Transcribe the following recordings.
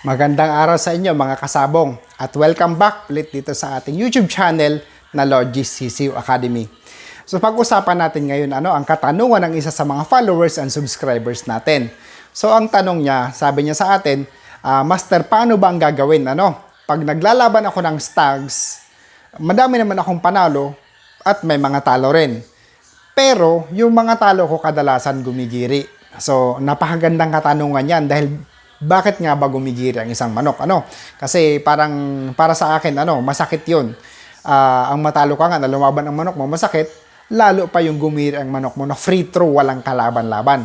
Magandang araw sa inyo mga kasabong at welcome back ulit dito sa ating YouTube channel na Logis CCU Academy. So pag-usapan natin ngayon ano ang katanungan ng isa sa mga followers and subscribers natin. So ang tanong niya, sabi niya sa atin, "Ah, Master, paano ba ang gagawin ano? Pag naglalaban ako ng stags, madami naman akong panalo at may mga talo rin. Pero yung mga talo ko kadalasan gumigiri. So, napakagandang katanungan yan dahil bakit nga ba gumigiri ang isang manok? Ano? Kasi parang para sa akin, ano, masakit yun. Ah, ang matalo ka nga na lumaban ang manok mo, masakit. Lalo pa yung gumiri ang manok mo na free throw, walang kalaban-laban.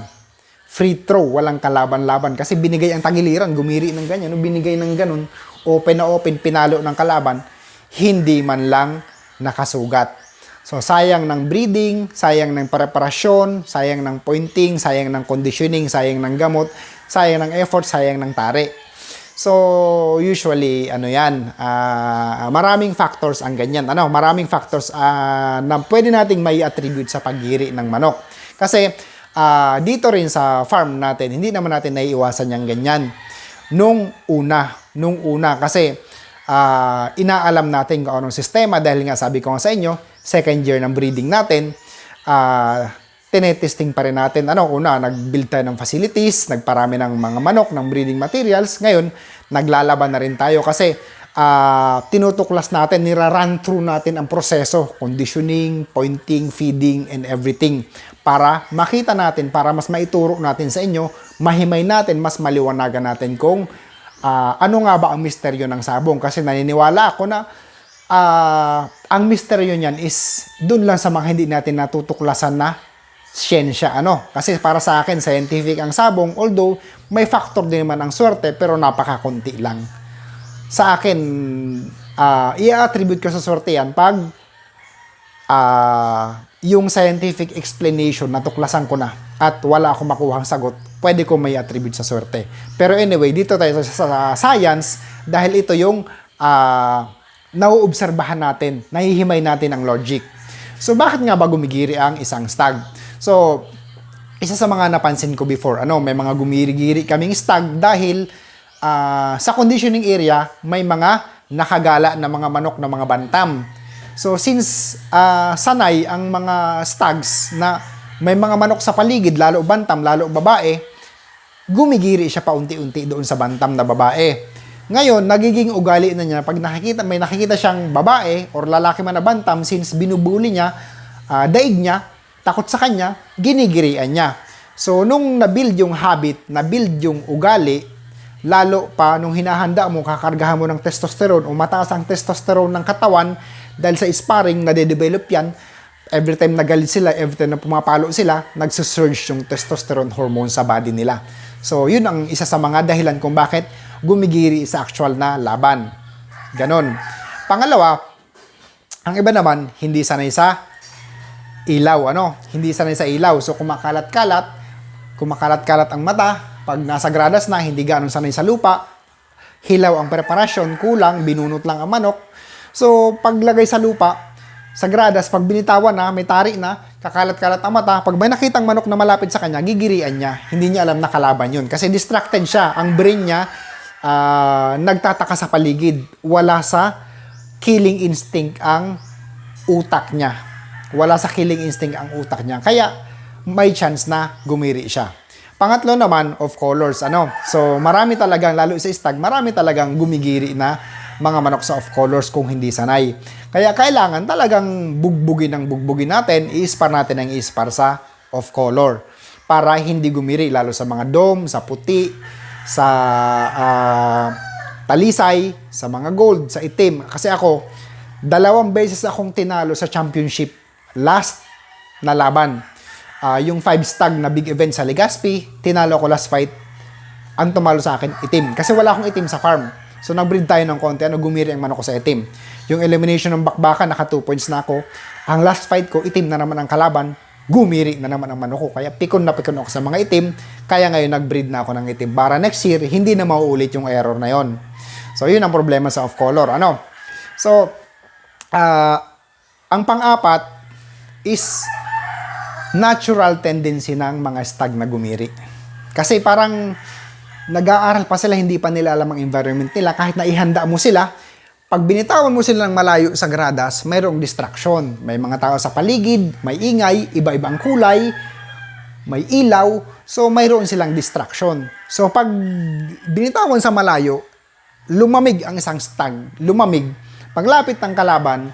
Free throw, walang kalaban-laban. Kasi binigay ang tagiliran, gumiri ng ganyan, no? binigay ng ganun, open na open, pinalo ng kalaban, hindi man lang nakasugat. So, sayang ng breeding, sayang ng preparasyon, sayang ng pointing, sayang ng conditioning, sayang ng gamot, sayang ng effort, sayang ng tari. So, usually, ano yan, ah, maraming factors ang ganyan. Ano, maraming factors ah, na pwede nating may attribute sa paggiri ng manok. Kasi, ah, dito rin sa farm natin, hindi naman natin naiiwasan yung ganyan. Nung una, nung una, kasi ah, inaalam natin kung anong sistema dahil nga sabi ko nga sa inyo, second year ng breeding natin, ah, tinetesting pa rin natin. Ano, una, nag-build tayo ng facilities, nagparami ng mga manok, ng breeding materials. Ngayon, naglalaban na rin tayo kasi ah, tinutuklas natin, nira-run through natin ang proseso, conditioning, pointing, feeding, and everything para makita natin, para mas maituro natin sa inyo, mahimay natin, mas maliwanagan natin kung ah, ano nga ba ang misteryo ng sabong. Kasi naniniwala ako na ah, ang misteryo niyan is dun lang sa mga hindi natin natutuklasan na siyensya ano? Kasi para sa akin scientific ang sabong although may factor din naman ang swerte pero napakakunti lang. Sa akin ah i-attribute ko sa swerte yan pag ah yung scientific explanation natuklasan ko na at wala akong makuhang sagot pwede ko may attribute sa swerte. Pero anyway dito tayo sa, science dahil ito yung ah nauobserbahan natin nahihimay natin ang logic. So bakit nga ba gumigiri ang isang stag So, isa sa mga napansin ko before, ano, may mga gumiri-giri kaming stag dahil ah, sa conditioning area, may mga nakagala na mga manok na mga bantam. So, since ah, sanay ang mga stags na may mga manok sa paligid, lalo bantam, lalo babae, gumigiri siya paunti-unti doon sa bantam na babae. Ngayon, nagiging ugali na niya pag nakikita may nakikita siyang babae or lalaki man na bantam since binubuli niya, ah, daig niya, takot sa kanya, ginigirian niya. So, nung na-build yung habit, na-build yung ugali, lalo pa nung hinahanda mo, kakargahan mo ng testosterone o mataas ang testosterone ng katawan dahil sa sparring, nade-develop yan, every time nagalit sila, every time na pumapalo sila, nagsusurge yung testosterone hormone sa body nila. So, yun ang isa sa mga dahilan kung bakit gumigiri sa actual na laban. Ganon. Pangalawa, ang iba naman, hindi sanay sa ilaw, ano? Hindi sanay sa ilaw. So, kumakalat-kalat, kumakalat-kalat ang mata, pag nasa gradas na, hindi ganun sanay sa lupa, hilaw ang preparasyon, kulang, binunot lang ang manok. So, paglagay sa lupa, sa gradas, pag binitawan na, may tari na, kakalat-kalat ang mata, pag may nakitang manok na malapit sa kanya, gigirian niya. Hindi niya alam na kalaban yun. Kasi distracted siya. Ang brain niya, ah, nagtataka sa paligid. Wala sa killing instinct ang utak niya. Wala sa killing instinct ang utak niya. Kaya, may chance na gumiri siya. Pangatlo naman, of colors, ano. So, marami talagang, lalo sa stag, marami talagang gumigiri na mga manok sa off colors kung hindi sanay. Kaya kailangan talagang bugbugin ng bugbugin natin, iispar natin ang iispar sa off color para hindi gumiri lalo sa mga dome, sa puti, sa ah, talisay, sa mga gold, sa itim. Kasi ako, dalawang beses akong tinalo sa championship last na laban. Ah, yung five stag na big event sa Legazpi, tinalo ko last fight. Ang tumalo sa akin, itim. Kasi wala akong itim sa farm. So, nag-breed tayo ng konti, ano, gumiri ang manok ko sa itim. Yung elimination ng bakbakan, naka 2 points na ako. Ang last fight ko, itim na naman ang kalaban, gumiri na naman ang manok ko. Kaya pikon na pikon ako sa mga itim. Kaya ngayon, nag-breed na ako ng itim. Para next year, hindi na mauulit yung error na yon. So, yun ang problema sa off-color. Ano? So, ah, ang pang-apat is natural tendency ng mga stag na gumiri. Kasi parang nag-aaral pa sila, hindi pa nila alam ang environment nila, kahit na ihanda mo sila, pag binitawan mo sila ng malayo sa gradas, mayroong distraction. May mga tao sa paligid, may ingay, iba-ibang kulay, may ilaw, so mayroon silang distraction. So pag binitawan sa malayo, lumamig ang isang stag, lumamig. Paglapit ng kalaban,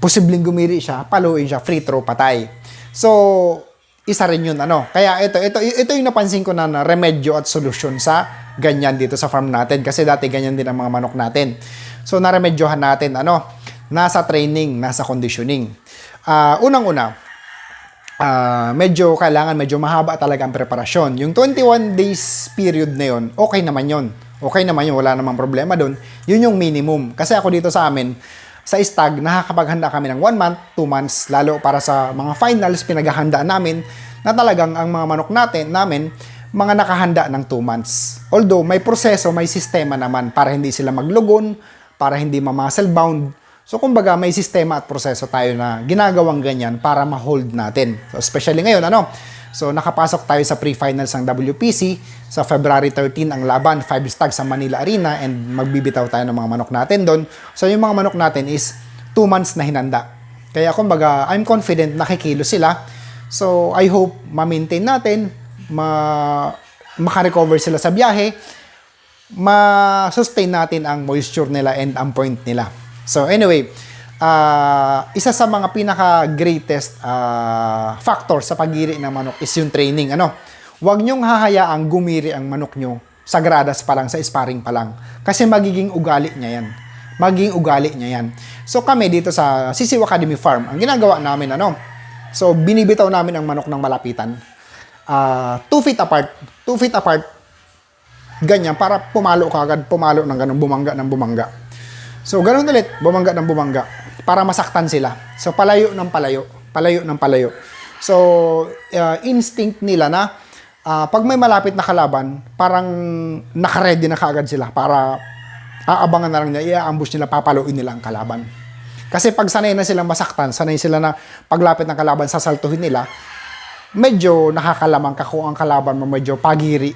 posibleng gumiri siya, paluin siya, free throw, patay. So, isa rin yun, ano. Kaya ito, ito, ito yung napansin ko na, na remedyo at solusyon sa ganyan dito sa farm natin. Kasi dati ganyan din ang mga manok natin. So, naremedyohan natin, ano, nasa training, nasa conditioning. Ah, unang-una, ah, medyo kailangan, medyo mahaba talaga ang preparasyon. Yung 21 days period na yun, okay naman yun. Okay naman yun, wala namang problema doon. Yun yung minimum. Kasi ako dito sa amin, sa stag, nakakapaghanda kami ng 1 month, 2 months, lalo para sa mga finals, pinaghahandaan namin na talagang ang mga manok natin, namin, mga nakahanda ng 2 months. Although, may proseso, may sistema naman para hindi sila maglugon, para hindi ma-muscle bound. So, kumbaga, may sistema at proseso tayo na ginagawang ganyan para ma-hold natin. So, especially ngayon, ano? So, nakapasok tayo sa pre-finals ng WPC. Sa February 13 ang laban, 5 stag sa Manila Arena and magbibitaw tayo ng mga manok natin doon. So, yung mga manok natin is 2 months na hinanda. Kaya, kumbaga, I'm confident nakikilo sila. So, I hope ma-maintain natin, ma makarecover sila sa biyahe, ma-sustain natin ang moisture nila and ang point nila. So anyway, ah, isa sa mga pinaka-greatest ah, factor sa pagiri ng manok is yung training. Ano? Huwag niyong hahayaang gumiri ang manok niyo sa gradas pa lang, sa sparring pa lang. Kasi magiging ugali niya yan. Magiging ugali niya yan. So kami dito sa Sisiw Academy Farm, ang ginagawa namin ano, so binibitaw namin ang manok ng malapitan. 2 feet apart. 2 feet apart ganyan para pumalo ka agad, pumalo ng ganun, bumangga ng bumangga. So, ganun ulit, bumangga ng bumangga para masaktan sila. So, palayo ng palayo, palayo ng palayo. So, uh, instinct nila na uh, pag may malapit na kalaban, parang nakaready na kaagad sila para aabangan na lang niya, i-ambush nila, papaluin nila ang kalaban. Kasi pag sanay na silang masaktan, sanay sila na paglapit ng kalaban, sasaltuhin nila, medyo nakakalamang ka kung ang kalaban mo medyo pagiri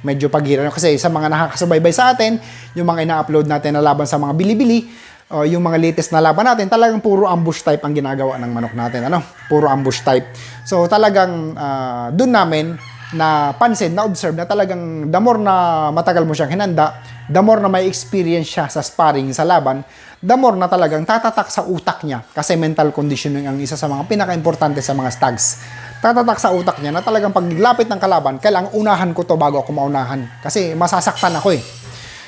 medyo pagiran. Kasi sa mga nakakasubaybay sa atin, yung mga ina-upload natin na laban sa mga bilibili, o yung mga latest na laban natin, talagang puro ambush type ang ginagawa ng manok natin. Ano? Puro ambush type. So talagang uh, dun namin na pansin, na observe na talagang the more na matagal mo siyang hinanda, the more na may experience siya sa sparring sa laban, the more na talagang tatatak sa utak niya kasi mental conditioning ang isa sa mga pinaka-importante sa mga stags tatatak sa utak niya na talagang paglapit ng kalaban, kailangan unahan ko to bago ako maunahan. Kasi masasaktan ako eh.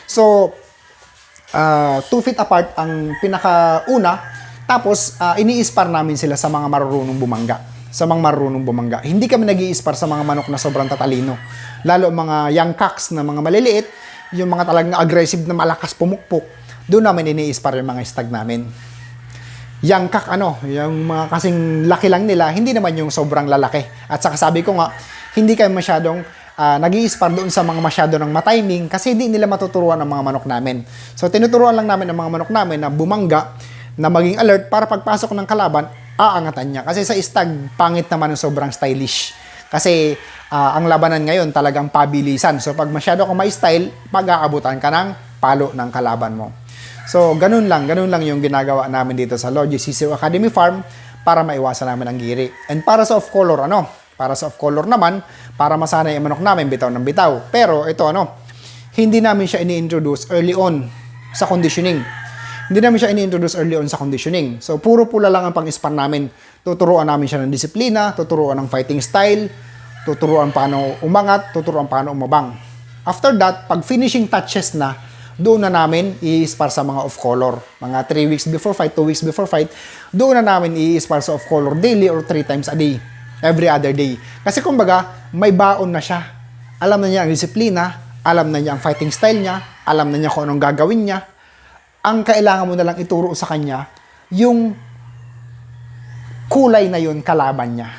So, uh, two feet apart ang pinakauna. Tapos, uh, ini-spar namin sila sa mga marunong bumangga. Sa mga marunong bumangga. Hindi kami nag spar sa mga manok na sobrang tatalino. Lalo mga young cocks na mga maliliit, yung mga talagang aggressive na malakas pumukpok, doon namin ini-spar yung mga stag namin young kak ano, yung mga kasing laki lang nila, hindi naman yung sobrang lalaki. At saka sabi ko nga, hindi kayo masyadong uh, nag spar doon sa mga masyado ng matiming kasi hindi nila matuturuan ang mga manok namin. So tinuturuan lang namin ang mga manok namin na bumangga, na maging alert para pagpasok ng kalaban, aangatan niya. Kasi sa stag, pangit naman ng sobrang stylish. Kasi uh, ang labanan ngayon talagang pabilisan. So pag masyado kang ma-style, pag-aabutan ka ng palo ng kalaban mo. So, ganun lang, ganun lang yung ginagawa namin dito sa Logi Sisiw Academy Farm para maiwasan namin ang giri. And para sa off-color, ano? Para sa off-color naman, para masanay ang manok namin, bitaw ng bitaw. Pero ito ano, hindi namin siya ini-introduce early on sa conditioning. Hindi namin siya ini-introduce early on sa conditioning. So, puro pula lang ang pang-span namin. Tuturuan namin siya ng disiplina, tuturuan ng fighting style, tuturuan paano umangat, tuturuan paano umabang. After that, pag finishing touches na, doon na namin i-spar sa mga off-color. Mga 3 weeks before fight, 2 weeks before fight, doon na namin i-spar sa off-color daily or 3 times a day. Every other day. Kasi kumbaga, may baon na siya. Alam na niya ang disiplina, alam na niya ang fighting style niya, alam na niya kung anong gagawin niya. Ang kailangan mo na lang ituro sa kanya, yung kulay na yun kalaban niya.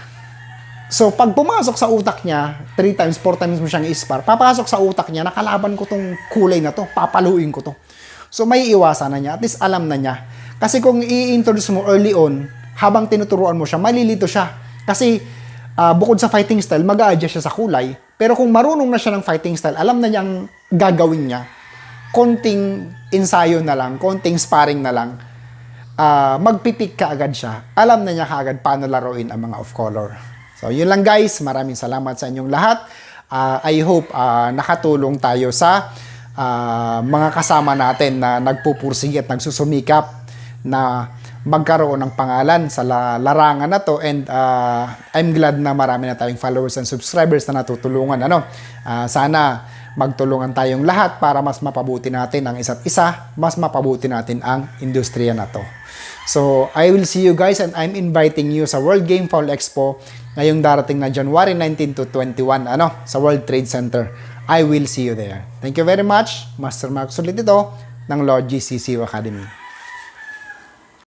So, pag pumasok sa utak niya, 3 times, 4 times mo siyang ispar, papasok sa utak niya, nakalaban ko tong kulay na to, papaluin ko to. So, may iwasan na niya. At least alam na niya. Kasi kung i-introduce mo early on, habang tinuturuan mo siya, malilito siya. Kasi, uh, bukod sa fighting style, mag adjust siya sa kulay. Pero kung marunong na siya ng fighting style, alam na niyang gagawin niya, konting ensayo na lang, konting sparring na lang, ah, magpipik ka agad siya. Alam na niya kaagad paano laruin ang mga off-color. So, yun lang guys. Maraming salamat sa inyong lahat. Ah, I hope ah, nakatulong tayo sa ah, mga kasama natin na nagpupursige at nagsusumikap na magkaroon ng pangalan sa la- larangan na to. And ah, I'm glad na marami na tayong followers and subscribers na natutulungan ano? Ah, sana magtulungan tayong lahat para mas mapabuti natin ang isa't isa mas mapabuti natin ang industriya na to. So I will see you guys and I'm inviting you sa World Game Fall Expo ngayong darating na January 19 to 21 ano? Sa World Trade Center. I will see you there. Thank you very much Master Mark ulit ito ng Lord GCCU Academy